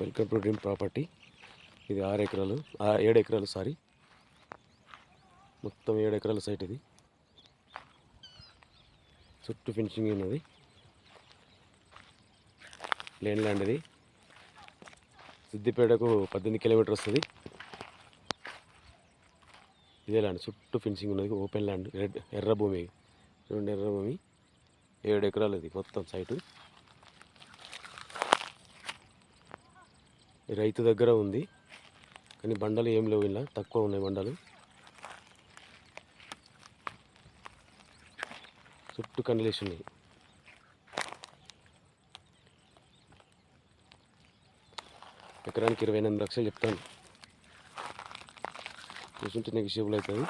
Welcome to dream property. ఇది ఆరు ఎకరాలు ఏడు ఎకరాలు సారీ మొత్తం ఏడు ఎకరాల సైట్ ఇది. చుట్టూ ఫినిషింగ్ ఉన్నది. లేన్ ల్యాండ్ ఇది. సిద్దిపేటకు పద్దెనిమిది కిలోమీటర్ వస్తుంది. ఇదే ల్యాండ్ చుట్టూ ఫినిషింగ్ ఉన్నది ఓపెన్ ల్యాండ్ రెడ్ ఎర్ర భూమి. రెండు ఎర్ర భూమి ఏడు ఎకరాలు ఇది మొత్తం సైటు రైతు దగ్గర ఉంది. కానీ బండలు ఏం లేవు ఇలా. తక్కువ ఉన్నాయి బండలు. చుట్టూ కండలేసి ఉన్నాయి. ఎకరానికి ఇరవై ఎనిమిది లక్షలు చెప్తాను. చూసుంటే నెగిషియబుల్ అవుతుంది.